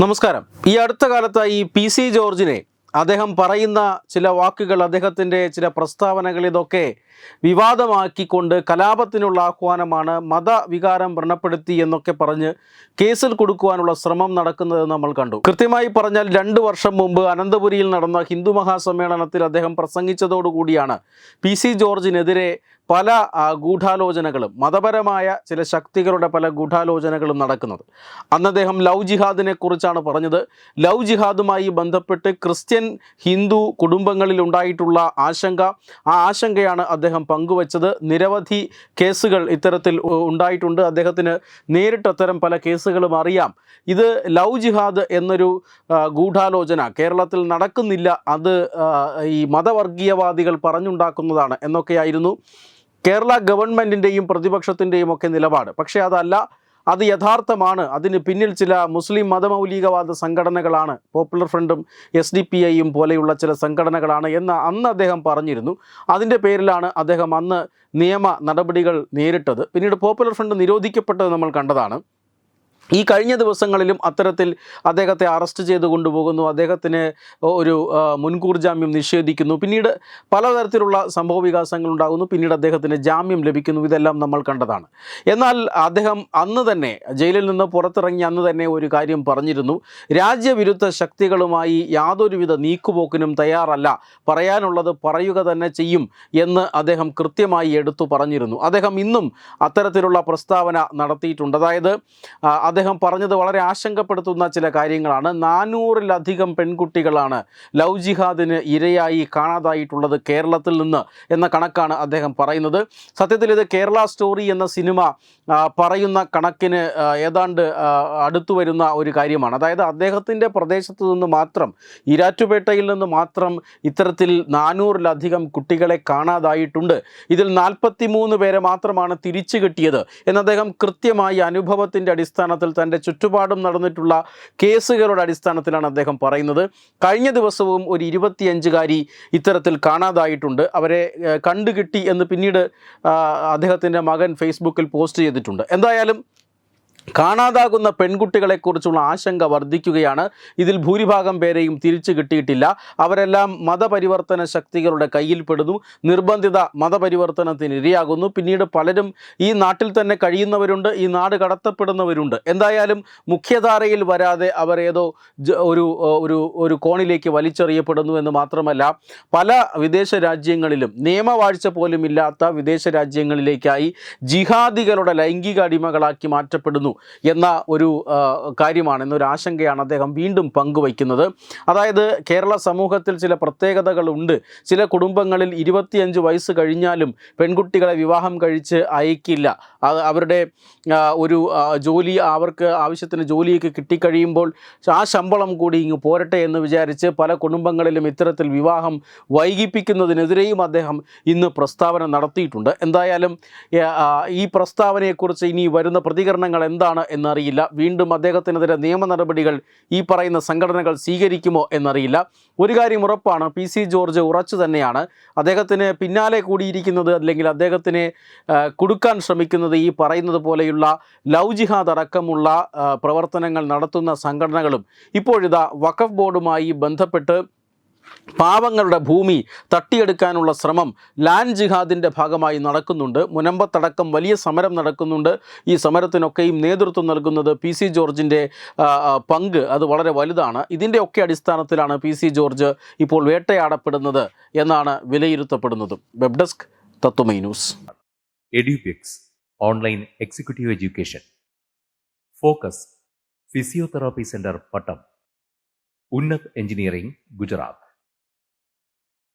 നമസ്കാരം. ഈ അടുത്ത കാലത്തായി പി സി ജോർജിനെ അദ്ദേഹം പറയുന്ന ചില വാക്കുകൾ അദ്ദേഹത്തിന്റെ ചില പ്രസ്താവനകൾ ഇതൊക്കെ വിവാദമാക്കിക്കൊണ്ട് കലാപത്തിനുള്ള ആഹ്വാനമാണ് മതവികാരം വ്രണപ്പെടുത്തി എന്നൊക്കെ പറഞ്ഞ് കേസിൽ കൊടുക്കുവാനുള്ള ശ്രമം നടക്കുന്നത് നമ്മൾ കണ്ടു. കൃത്യമായി പറഞ്ഞാൽ രണ്ട് വർഷം മുമ്പ് അനന്തപുരിയിൽ നടന്ന ഹിന്ദു മഹാസമ്മേളനത്തിൽ അദ്ദേഹം പ്രസംഗിച്ചതോടുകൂടിയാണ് പി സി ജോർജിനെതിരെ പല ഗൂഢാലോചനകളും മതപരമായ ചില ശക്തികളുടെ പല ഗൂഢാലോചനകളും നടക്കുന്നത്. അന്ന് അദ്ദേഹം ലവ് ജിഹാദിനെ കുറിച്ചാണ് പറഞ്ഞത്. ലവ് ജിഹാദുമായി ബന്ധപ്പെട്ട് ക്രിസ്ത്യൻ ഹിന്ദു കുടുംബങ്ങളിൽ ഉണ്ടായിട്ടുള്ള ആശങ്ക ആ ആശങ്കയാണ് അദ്ദേഹം പങ്കുവച്ചത്. നിരവധി കേസുകൾ ഇത്തരത്തിൽ ഉണ്ടായിട്ടുണ്ട്. അദ്ദേഹത്തിന് നേരിട്ട് അത്തരം പല കേസുകളും അറിയാം. ഇത് ലവ് ജിഹാദ് എന്നൊരു ഗൂഢാലോചന കേരളത്തിൽ നടക്കുന്നില്ല. അത് ഈ മതവർഗീയവാദികൾ പറഞ്ഞുണ്ടാക്കുന്നതാണ് എന്നൊക്കെയായിരുന്നു കേരള ഗവൺമെന്റിന്റെയും പ്രതിപക്ഷത്തിന്റെയും ഒക്കെ നിലപാട്. പക്ഷേ അതല്ല അത് യഥാർത്ഥമാണ്. അതിന് പിന്നിൽ ചില മുസ്ലിം മതമൗലികവാദ സംഘടനകളാണ്. പോപ്പുലർ ഫ്രണ്ടും എസ് ഡി പി ഐയും പോലെയുള്ള ചില സംഘടനകളാണ് എന്ന് അന്ന് അദ്ദേഹം പറഞ്ഞിരുന്നു. അതിന്റെ പേരിലാണ് അദ്ദേഹം അന്ന് നിയമ നടപടികൾ നേരിട്ടത്. പിന്നീട് പോപ്പുലർ ഫ്രണ്ട് നിരോധിക്കപ്പെട്ടത് നമ്മൾ കണ്ടതാണ്. ഈ കഴിഞ്ഞ ദിവസങ്ങളിലും അത്തരത്തിൽ അദ്ദേഹത്തെ അറസ്റ്റ് ചെയ്ത് കൊണ്ടുപോകുന്നു. അദ്ദേഹത്തിന് ഒരു മുൻകൂർ ജാമ്യം നിഷേധിക്കുന്നു. പിന്നീട് പലതരത്തിലുള്ള സംഭവ വികാസങ്ങൾ ഉണ്ടാകുന്നു. പിന്നീട് അദ്ദേഹത്തിന് ജാമ്യം ലഭിക്കുന്നു. ഇതെല്ലാം നമ്മൾ കണ്ടതാണ്. എന്നാൽ അദ്ദേഹം അന്ന് തന്നെ ജയിലിൽ നിന്ന് പുറത്തിറങ്ങി അന്ന് തന്നെ ഒരു കാര്യം പറഞ്ഞിരുന്നു. രാജ്യവിരുദ്ധ ശക്തികളുമായി യാതൊരുവിധ നീക്കുപോക്കിനും തയ്യാറല്ല. പറയാനുള്ളത് പറയുക തന്നെ ചെയ്യും എന്ന് അദ്ദേഹം കൃത്യമായി എടുത്തു പറഞ്ഞിരുന്നു. അദ്ദേഹം ഇന്നും അത്തരത്തിലുള്ള പ്രസ്താവന നടത്തിയിട്ടുണ്ട്. അതായത് അദ്ദേഹം പറഞ്ഞത് വളരെ ആശങ്കപ്പെടുത്തുന്ന ചില കാര്യങ്ങളാണ്. നാനൂറിലധികം പെൺകുട്ടികളാണ് ലവ് ജിഹാദിന് ഇരയായി കാണാതായിട്ടുള്ളത് കേരളത്തിൽ നിന്ന് എന്ന കണക്കാണ് അദ്ദേഹം പറയുന്നത്. സത്യത്തിൽ ഇത് കേരള സ്റ്റോറി എന്ന സിനിമ പറയുന്ന കണക്കിന് ഏതാണ്ട് അടുത്തു വരുന്ന ഒരു കാര്യമാണ്. അതായത് അദ്ദേഹത്തിന്റെ പ്രദേശത്ത് നിന്ന് മാത്രം ഇരാറ്റുപേട്ടയിൽ നിന്ന് മാത്രം ഇത്തരത്തിൽ നാനൂറിലധികം കുട്ടികളെ കാണാതായിട്ടുണ്ട്. ഇതിൽ നാൽപ്പത്തി പേരെ മാത്രമാണ് തിരിച്ചു കിട്ടിയത്. എന്ന് അദ്ദേഹം കൃത്യമായി അനുഭവത്തിന്റെ അടിസ്ഥാനത്തിൽ തന്റെ ചുറ്റുപാടും നടന്നിട്ടുള്ള കേസുകളുടെ അടിസ്ഥാനത്തിലാണ് അദ്ദേഹം പറയുന്നത്. കഴിഞ്ഞ ദിവസവും ഒരു ഇരുപത്തിയഞ്ചുകാരി ഇത്തരത്തിൽ കാണാതായിട്ടുണ്ട്. അവരെ കണ്ടുകിട്ടി എന്ന് പിന്നീട് അദ്ദേഹത്തിന്റെ മകൻ ഫേസ്ബുക്കിൽ പോസ്റ്റ് ചെയ്തിട്ടുണ്ട്. എന്തായാലും കാണാതാകുന്ന പെൺകുട്ടികളെക്കുറിച്ചുള്ള ആശങ്ക വർദ്ധിക്കുകയാണ്. ഇതിൽ ഭൂരിഭാഗം പേരെയും തിരിച്ചു കിട്ടിയിട്ടില്ല. അവരെല്ലാം മതപരിവർത്തന ശക്തികളുടെ കയ്യിൽപ്പെടുന്നു നിർബന്ധിത മതപരിവർത്തനത്തിന് ഇരയാകുന്നു. പിന്നീട് പലരും ഈ നാട്ടിൽ തന്നെ കഴിയുന്നവരുണ്ട് ഈ നാട് കടത്തപ്പെടുന്നവരുണ്ട്. എന്തായാലും മുഖ്യധാരയിൽ വരാതെ അവർ ഏതോ ഒരു ഒരു ഒരു കോണിലേക്ക് വലിച്ചെറിയപ്പെടുന്നു എന്ന് മാത്രമല്ല പല വിദേശ രാജ്യങ്ങളിലും നിയമവാഴ്ച പോലും ഇല്ലാത്ത വിദേശ രാജ്യങ്ങളിലേക്കായി ജിഹാദികളുടെ ലൈംഗിക അടിമകളാക്കി മാറ്റപ്പെടുന്നു. എന്ന ഒരു കാര്യമാണ് എന്നൊരു ആശങ്കയാണ് അദ്ദേഹം വീണ്ടും പങ്കുവയ്ക്കുന്നത്. അതായത് കേരള സമൂഹത്തിൽ ചില പ്രത്യേകതകളുണ്ട്. ചില കുടുംബങ്ങളിൽ ഇരുപത്തിയഞ്ച് വയസ്സ് കഴിഞ്ഞാലും പെൺകുട്ടികളെ വിവാഹം കഴിച്ച് അയക്കില്ല. അവരുടെ ഒരു ജോലി അവർക്ക് ആവശ്യത്തിന് ജോലിയൊക്കെ കിട്ടിക്കഴിയുമ്പോൾ ആ ശമ്പളം കൂടി ഇങ്ങ് പോരട്ടെ എന്ന് വിചാരിച്ച് പല കുടുംബങ്ങളിലും ഇത്തരത്തിൽ വിവാഹം വൈകിപ്പിക്കുന്നതിനെതിരെയും അദ്ദേഹം ഇന്ന് പ്രസ്താവന നടത്തിയിട്ടുണ്ട്. എന്തായാലും ഈ പ്രസ്താവനയെക്കുറിച്ച് ഇനി വരുന്ന പ്രതികരണങ്ങൾ എന്താണ്? എന്നറിയില്ല. വീണ്ടും അദ്ദേഹത്തിനെതിരെ നിയമ നടപടികൾ ഈ പറയുന്ന സംഘടനകൾ സ്വീകരിക്കുമോ എന്നറിയില്ല. ഒരു കാര്യം ഉറപ്പാണ് പി സി ജോർജ് ഉറച്ചു തന്നെയാണ്. അദ്ദേഹത്തിന് പിന്നാലെ കൂടിയിരിക്കുന്നത് അല്ലെങ്കിൽ അദ്ദേഹത്തിനെ കുടുക്കാൻ ശ്രമിക്കുന്നത് ഈ പറയുന്നത് പോലെയുള്ള ലവ് ജിഹാദ് അടക്കമുള്ള പ്രവർത്തനങ്ങൾ നടത്തുന്ന സംഘടനകളും ഇപ്പോഴിതാ വഖഫ് ബോർഡുമായി ബന്ധപ്പെട്ട് പാവങ്ങളുടെ ഭൂമി തട്ടിയെടുക്കാനുള്ള ശ്രമം ലാൻഡ് ജിഹാദിന്റെ ഭാഗമായി നടക്കുന്നുണ്ട്. മുനമ്പത്തടക്കം വലിയ സമരം നടക്കുന്നുണ്ട്. ഈ സമരത്തിനൊക്കെയും നേതൃത്വം നൽകുന്നത് പി സി ജോർജിന്റെ പങ്ക്. അത് വളരെ വലുതാണ്. ഇതിന്റെയൊക്കെ അടിസ്ഥാനത്തിലാണ് പി സി ജോർജ് ഇപ്പോൾ വേട്ടയാടപ്പെടുന്നത് എന്നാണ് വിലയിരുത്തപ്പെടുന്നതും. Web desk Tatwamayi news. Edupix online executive education. Focus physiotherapy centre Pattom. Unnat engineering Gujarat.